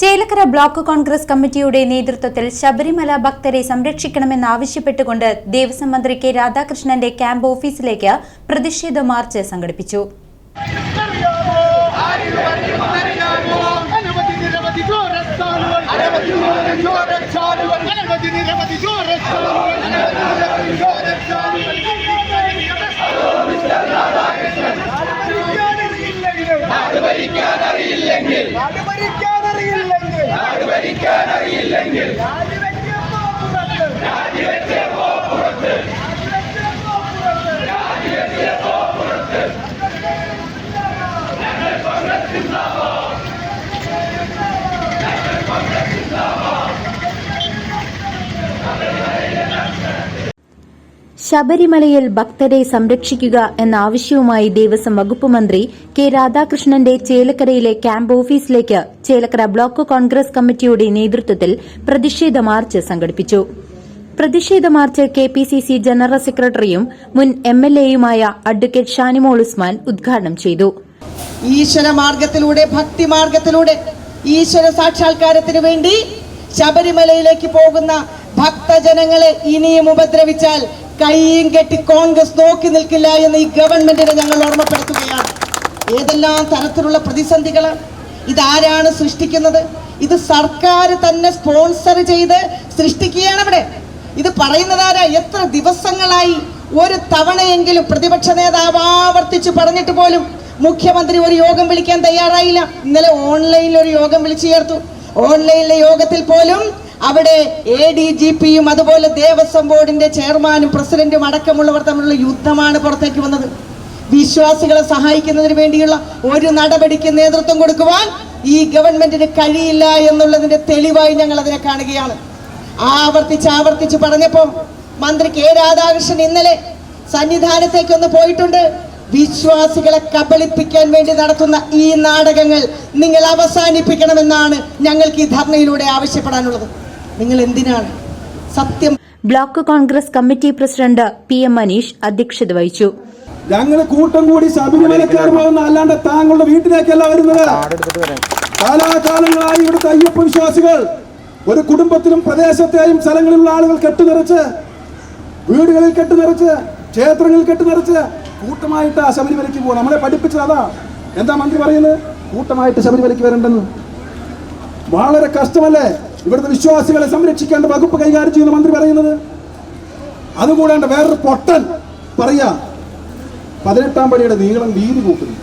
Chelakkara block Congress കമ്മിറ്റിയുടെ നേതൃത്വത്തിൽ ശബരിമല ഭക്തരെ സംരക്ഷിക്കണമെന്നാവശ്യപ്പെട്ടുകൊണ്ട് ദേവസ്വം മന്ത്രി കെ രാധാകൃഷ്ണന്റെ ക്യാമ്പ് ഓഫീസിലേക്ക് പ്രതിഷേധ മാർച്ച് സംഘടിപ്പിച്ചു. ഭരിക്കാൻ നാട് ഭരിക്കാൻ അറിയില്ലെങ്കിൽ രാജിവെച്ചോ ശബരിമലയിൽ ഭക്തരെ സംരക്ഷിക്കുക എന്ന ആവശ്യവുമായി ദേവസ്വം വകുപ്പ് മന്ത്രി കെ രാധാകൃഷ്ണന്റെ ചേലക്കരയിലെ ക്യാമ്പ് ഓഫീസിലേക്ക് ചേലക്കര ബ്ലോക്ക് കോൺഗ്രസ് കമ്മിറ്റിയുടെ നേതൃത്വത്തിൽ പ്രതിഷേധ മാർച്ച് സംഘടിപ്പിച്ചു. പ്രതിഷേധ march K P C C general സെക്രട്ടറിയും മുൻ എം എൽ എയുമായ അഡ്വക്കേറ്റ് ഷാനിമോൾ ഉസ്മാൻ ഉദ്ഘാടനം ചെയ്തു. ഈശ്വര മാർഗത്തിലൂടെ ഈശ്വര സാക്ഷാത്കാരത്തിന് വേണ്ടി ശബരിമലയിലേക്ക് പോകുന്ന ഭക്തജനങ്ങളെ ഇനിയും ഉപദ്രവിച്ചാൽ കൈയും കെട്ടി കോൺഗ്രസ് നോക്കി നിൽക്കില്ല എന്ന് ഈ ഗവൺമെന്റിനെ ഞങ്ങൾ ഓർമ്മപ്പെടുത്തുകയാണ്. ഏതെല്ലാം തരത്തിലുള്ള പ്രതിസന്ധികളാണ് ഇതാരാണ് സൃഷ്ടിക്കുന്നത്? ഇത് സർക്കാർ തന്നെ സ്പോൺസർ ചെയ്ത് സൃഷ്ടിക്കുകയാണ് ഇവിടെ. ഇത് പറയുന്നതാരാ? എത്ര ദിവസങ്ങളായി ഒരു തവണയെങ്കിലും പ്രതിപക്ഷ നേതാവ് ആവർത്തിച്ചു പറഞ്ഞിട്ട് പോലും മുഖ്യമന്ത്രി ഒരു യോഗം വിളിക്കാൻ തയ്യാറായില്ല. ഇന്നലെ ഓൺലൈനിൽ ഒരു യോഗം വിളിച്ചു ചേർത്തു. ഓൺലൈനിലെ യോഗത്തിൽ പോലും അവിടെ എ ഡി ജി പിയും അതുപോലെ ദേവസ്വം ബോർഡിന്റെ ചെയർമാനും പ്രസിഡന്റും അടക്കമുള്ളവർ തമ്മിലുള്ള യുദ്ധമാണ് പുറത്തേക്ക് വന്നത്. വിശ്വാസികളെ സഹായിക്കുന്നതിന് വേണ്ടിയുള്ള ഒരു നടപടിക്ക് നേതൃത്വം കൊടുക്കുവാൻ ഈ ഗവൺമെന്റിന് കഴിയില്ല എന്നുള്ളതിന്റെ തെളിവായി ഞങ്ങൾ അതിനെ കാണുകയാണ്. ആവർത്തിച്ച് ആവർത്തിച്ച് പറഞ്ഞപ്പോ മന്ത്രി കെ രാധാകൃഷ്ണൻ ഇന്നലെ സന്നിധാനത്തേക്ക് ഒന്ന് പോയിട്ടുണ്ട്. വിശ്വാസികളെ കബളിപ്പിക്കാൻ വേണ്ടി നടത്തുന്ന ഈ നാടകങ്ങൾ നിങ്ങൾ അവസാനിപ്പിക്കണമെന്നാണ് ഞങ്ങൾക്ക് ഈ ധർണയിലൂടെ ആവശ്യപ്പെടാനുള്ളത്. നിങ്ങൾ എന്തിനാണ് സത്യം block Congress committee president P M Maneesh അധ്യക്ഷത വഹിച്ചു. ഞങ്ങൾ കൂട്ടം കൂടി ശബരിമലക്കാർ പോകുന്ന അല്ലാണ്ട് താങ്കളുടെ വീട്ടിലേക്കല്ല വരുന്നത്. കാലാകാലങ്ങളായി ഇവിടുത്തെ അയ്യപ്പ വിശ്വാസികൾ ഒരു കുടുംബത്തിലും പ്രദേശത്തെയും സ്ഥലങ്ങളിലുള്ള ആളുകൾ കെട്ടുനിറച്ച് വീടുകളിൽ കെട്ടുനിറച്ച് ക്ഷേത്രങ്ങളിൽ കെട്ടുനിറച്ച് കൂട്ടമായിട്ട് ആ ശബരിമലയ്ക്ക് പോകും നമ്മളെ പഠിപ്പിച്ചത് അതാ. എന്താ മന്ത്രി പറയുന്നത്? കൂട്ടമായിട്ട് ശബരിമലയ്ക്ക് വരണ്ടെന്ന്. വളരെ കഷ്ടമല്ലേ? ഇവിടുത്തെ വിശ്വാസികളെ സംരക്ഷിക്കേണ്ട വകുപ്പ് കൈകാര്യം ചെയ്യുന്ന മന്ത്രി പറയുന്നത്. അതുകൂടാണ്ട് വേറൊരു പൊട്ടൻ പറയാ പതിനെട്ടാം പടിയുടെ നീളം വീതി കൂട്ടുന്നു.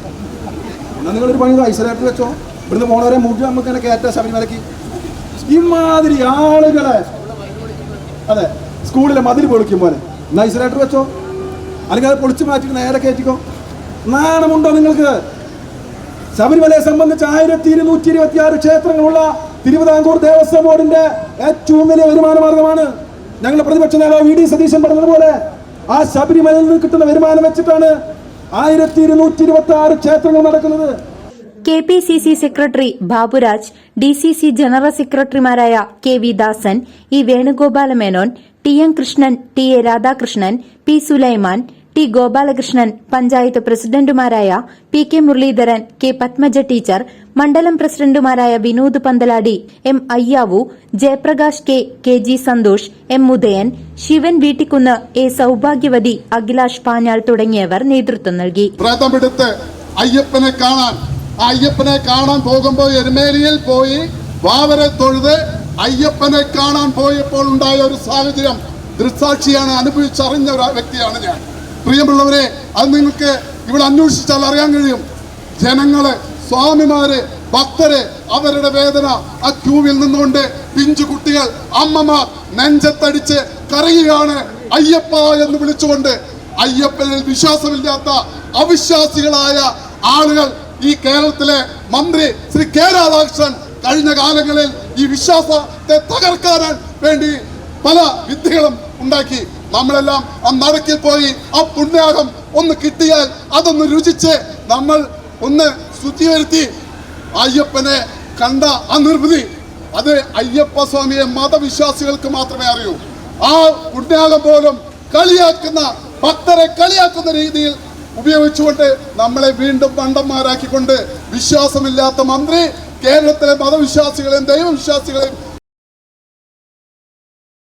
എന്നാൽ നിങ്ങളൊരു പണി ഐസൊലേറ്റർ വെച്ചോ. ഇവിടുന്ന് പോണവരെ മുഴുവൻ നമുക്ക് തന്നെ കയറ്റാം ശബരിമലയ്ക്ക് ഇമാതിരി ആളുകളെ. അതെ സ്കൂളിലെ മതിൽ പൊളിക്കും പോലെ. എന്നാ ഐസൊലേറ്റർ വെച്ചോ. അല്ലെങ്കിൽ അത് പൊളിച്ചു മാറ്റിയിട്ട് നേരെ കയറ്റിക്കോ. നാണമുണ്ടോ നിങ്ങൾക്ക്? ശബരിമലയെ സംബന്ധിച്ച് ആയിരത്തി ഇരുന്നൂറ്റി ഇരുപത്തി ആറ് ക്ഷേത്രങ്ങളുള്ള തിരുവിതാംകൂർ ദേവസ്വം ബോർഡിന്റെ ഏറ്റവും വലിയ വരുമാന മാർഗമാണ് ഞങ്ങളുടെ പ്രതിപക്ഷ നേതാവ് വി ഡി സതീശൻ പറഞ്ഞതുപോലെ ആ ശബരിമലയിൽ നിന്ന് കിട്ടുന്ന വരുമാനം വെച്ചിട്ടാണ് ആയിരത്തി ഇരുന്നൂറ്റി ഇരുപത്തി ആറ് ക്ഷേത്രങ്ങൾ നടക്കുന്നത്. K P C C secretary Baburaj D C C general സെക്രട്ടറിമാരായ K V Dasan E Venugopala Menon T M Krishnan T A Radhakrishnan P Sulaiman T Gopalakrishnan panchayat പ്രസിഡന്റുമാരായ P K Muraleedharan K Padmaja teacher മണ്ഡലം പ്രസിഡന്റുമാരായ Vinod Panthaladi M Ayyavu Jayaprakash K K G Santhosh M Udayan Shivan Veettikkunnu A Saubhagyavathi Akhilash Panjal തുടങ്ങിയവർ നേതൃത്വം നൽകി. അയ്യപ്പനെ കാണാൻ അയ്യപ്പനെ കാണാൻ പോകുമ്പോൾ എരുമേലിയിൽ പോയി വാവരെ തൊഴുത് അയ്യപ്പനെ കാണാൻ പോയപ്പോൾ ഉണ്ടായ ഒരു സാഹചര്യം ദൃസാക്ഷിയാണ് അനുഭവിച്ചറിഞ്ഞ ഒരു വ്യക്തിയാണ് ഞാൻ. പ്രിയമുള്ളവരെ അത് നിങ്ങൾക്ക് ഇവിടെ അന്വേഷിച്ചാൽ അറിയാൻ കഴിയും. ജനങ്ങളെ സ്വാമിമാരെ ഭക്തരെ അവരുടെ വേദന ആ ക്യൂവിൽ നിന്നുകൊണ്ട് പിഞ്ചു കുട്ടികൾ അമ്മമാർ നെഞ്ചത്തടിച്ച് കരയുകയാണ് അയ്യപ്പ എന്ന് വിളിച്ചുകൊണ്ട്. അയ്യപ്പനിൽ വിശ്വാസമില്ലാത്ത അവിശ്വാസികളായ ആളുകൾ ഈ കേരളത്തിലെ മന്ത്രി ശ്രീ കെ രാധാകൃഷ്ണൻ കഴിഞ്ഞ കാലങ്ങളിൽ ഈ വിശ്വാസത്തെ തകർക്കാൻ വേണ്ടി പല വിദ്യകളും ഉണ്ടാക്കി. നമ്മളെല്ലാം ആ നടക്കിൽ പോയി ആ പുണ്യാഗം ഒന്ന് കിട്ടിയാൽ അതൊന്ന് രുചിച്ച് നമ്മൾ ഒന്ന് ശുദ്ധി വരുത്തി അയ്യപ്പനെ കണ്ട ആ നിർമ്മിതി അത് അയ്യപ്പ സ്വാമിയെ മതവിശ്വാസികൾക്ക് മാത്രമേ അറിയൂ. ആ പുണ്യാകം പോലും കളിയാക്കുന്ന ഭക്തരെ കളിയാക്കുന്ന രീതിയിൽ ഉപയോഗിച്ചുകൊണ്ട് നമ്മളെ വീണ്ടും മണ്ടന്മാരാക്കിക്കൊണ്ട് വിശ്വാസമില്ലാത്ത മന്ത്രി കേരളത്തിലെ മതവിശ്വാസികളെയും ദൈവവിശ്വാസികളെയും